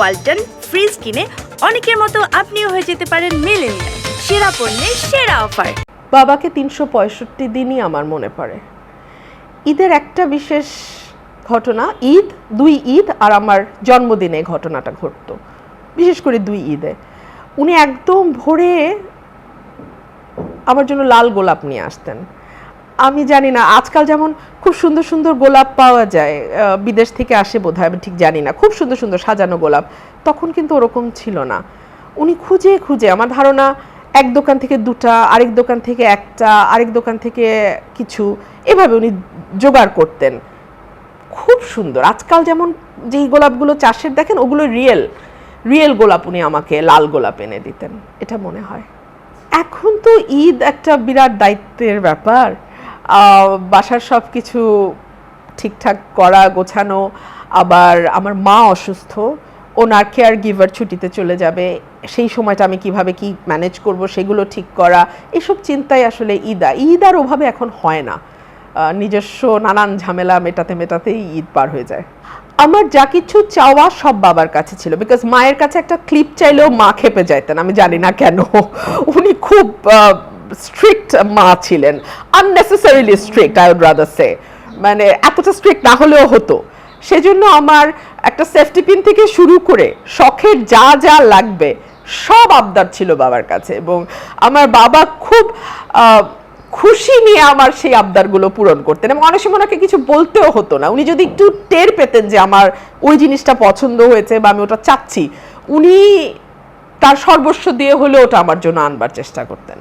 Walton fridge কিনে অনেকের মতো আপনিও হয়ে যেতে পারেন মেলেনিয়া সেরা পণ্যের সেরা অফার। বাবাকে তিনশো পঁয়ষট্টি দিনই আমার মনে পড়ে। ঈদের একটা বিশেষ ঘটনা, ঈদ, দুই ঈদ আর আমার জন্মদিনে ঘটনাটা ঘটতো। বিশেষ করে দুই ঈদে। উনি একদম ভোরে আমার জন্য লাল গোলাপ নিয়ে আসতেন। আমি জানি না, আজকাল যেমন খুব সুন্দর সুন্দর গোলাপ পাওয়া যায় বিদেশ থেকে আসে বোধ হয় আমি ঠিক জানি না, খুব সুন্দর সুন্দর সাজানো গোলাপ, তখন কিন্তু ওরকম ছিল না। উনি খুঁজে খুঁজে, আমার ধারণা এক দোকান থেকে দুটা, আরেক দোকান থেকে একটা, আরেক দোকান থেকে কিছু, এভাবে উনি জোগাড় করতেন। খুব সুন্দর, আজকাল যেমন যেই গোলাপগুলো চাষের দেখেন, ওগুলো রিয়েল রিয়েল গোলাপ উনি আমাকে লাল গোলাপ এনে দিতেন, এটা মনে হয়। এখন তো ঈদ একটা বিরাট দায়িত্বের ব্যাপার। বাসার সব কিছু ঠিকঠাক করা, গোছানো, আবার আমার মা অসুস্থ, ওনার কেয়ার গিভার ছুটিতে চলে যাবে, সেই সময়টা আমি কীভাবে কি ম্যানেজ করব, সেগুলো ঠিক করা, এসব চিন্তায় আসলে ঈদা ঈদ আর ওভাবে এখন হয় না। নিজস্ব নানান ঝামেলা মেটাতে মেটাতেই ঈদ পার হয়ে যায়। আমার যা কিছু চাওয়া সব বাবার কাছে ছিল বিকজ মায়ের কাছে একটা ক্লিপ চাইলেও মা খেপে যাইতেন, আমি জানি না কেন। উনি খুব স্ট্রিক্ট মা ছিলেন unnecessarily strict I would rather say মানে এতটা স্ট্রিক্ট না হলেও হতো। সেজন্য আমার একটা সেফটি পিন থেকে শুরু করে শখের যা যা লাগবে, সব আবদার ছিল বাবার কাছে এবং আমার বাবা খুব খুশি নিয়ে আমার সেই আবদারগুলো পূরণ করতেন এবং অনেক সময় ওনাকে কিছু বলতেও হতো না। উনি যদি একটু টের পেতেন যে আমার ওই জিনিসটা পছন্দ হয়েছে বা আমি ওটা চাচ্ছি, উনি তার সর্বস্ব দিয়ে হলেও ওটা আমার জন্য আনবার চেষ্টা করতেন।